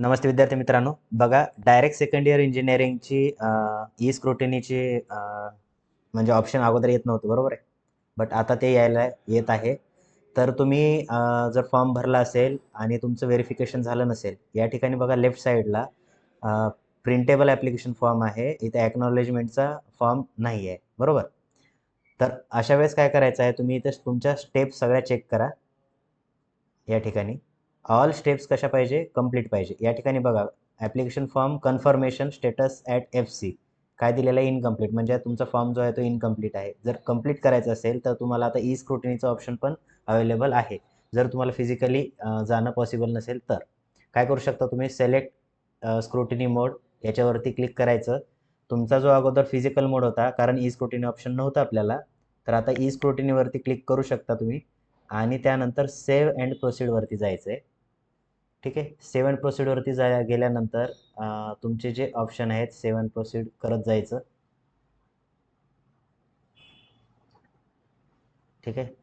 नमस्ते विद्यार्थी मित्रांनो. बघा डायरेक्ट सेकंड इयर इंजिनिअरिंगची ई स्क्रुटिनीची म्हणजे ऑप्शन अगोदर येत नव्हतं बरोबर आहे? बट आता ते यायला येत आहे. तर तुम्ही जर फॉर्म भरला असेल आणि तुमचं व्हेरिफिकेशन झालं नसेल या ठिकाणी बघा लेफ्ट साईडला प्रिंटेबल ॲप्लिकेशन फॉर्म आहे. इथे ॲक्नॉलेजमेंटचा फॉर्म नाही आहे बरोबर? तर अशा वेळेस काय करायचं आहे तुम्ही इथे तुमच्या स्टेप सगळ्या चेक करा या ठिकाणी. ऑल स्टेप्स कशा पाहिजे? कंप्लीट पाहिजे. या ठिकाणी बघा application form confirmation status at F C काय दिलेलं आहे? इनकम्प्लीट म्हणजे तुमचा फॉर्म जो आहे तो इनकम्प्लीट आहे. जर कंप्लीट करायचं असेल तर तुम्हाला आता ई स्क्रुटिनीचं ऑप्शन पण अवेलेबल आहे. जर तुम्हाला फिजिकली जाणं पॉसिबल नसेल तर. काय करू शकता तुम्ही? सिलेक्ट स्क्रुटिनी मोड याच्यावरती क्लिक करायचं. तुमचा जो अगोदर फिजिकल मोड होता कारण ई स्क्रुटिनी ऑप्शन नव्हतं आपल्याला तर आता ई स्क्रुटिनीवरती क्लिक करू शकता तुम्ही. आणि त्यानंतर सेव्ह अँड प्रोसीडवरती जायचं आहे ठीक आहे? सेवन प्रोसीडवरती जा गेल्यानंतर तुमचे जे ऑप्शन आहेत सेवन प्रोसीड करत जायचं. ठीक आहे?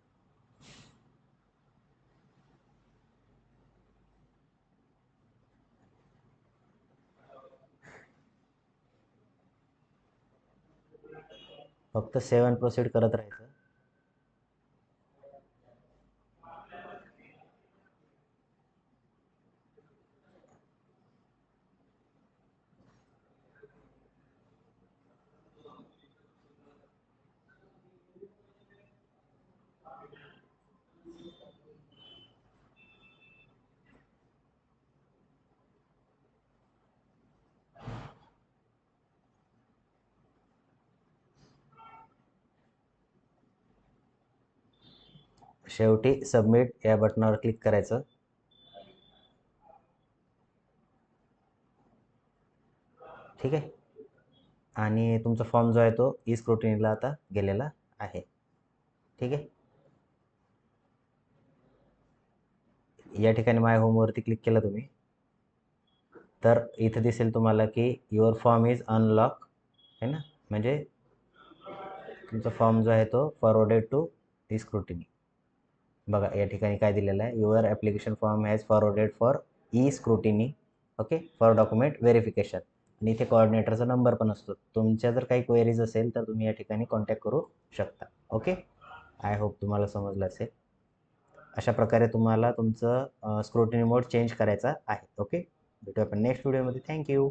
फक्त सेवन प्रोसीड करत राहायचं. शेवटी सबमिट या बटनावर क्लिक करायचं. ठीक आहे? आणि तुमचा फॉर्म जो आहे तो ई स्क्रुटिनीला आता गेलेला आहे. ठीक आहे? या ठिकाणी माय होमवरती क्लिक केलं तुम्ही. तर इथं दिसेल तुम्हाला की युअर फॉर्म इज अनलॉक है ना? म्हणजे तुमचा फॉर्म जो आहे तो फॉरवर्डेड टू ई स्क्रुटिनी बघा या ठिकाणी काय दिलेलं आहे? Your application form has forwarded for E scrutiny okay for document verification आणि इथे कॉर्डिनेटरचा नंबर पण असतो. तुमच्या जर काही क्वेरीज असेल तर तुम्ही या ठिकाणी कॉन्टॅक्ट करू शकता ओके आय होप तुम्हाला समजलं असेल. अशा प्रकारे तुम्हाला तुमचं स्क्रुटिनी मोड चेंज करायचा आहे ओके भेटू आपण नेक्स्ट व्हिडिओमध्ये थँक्यू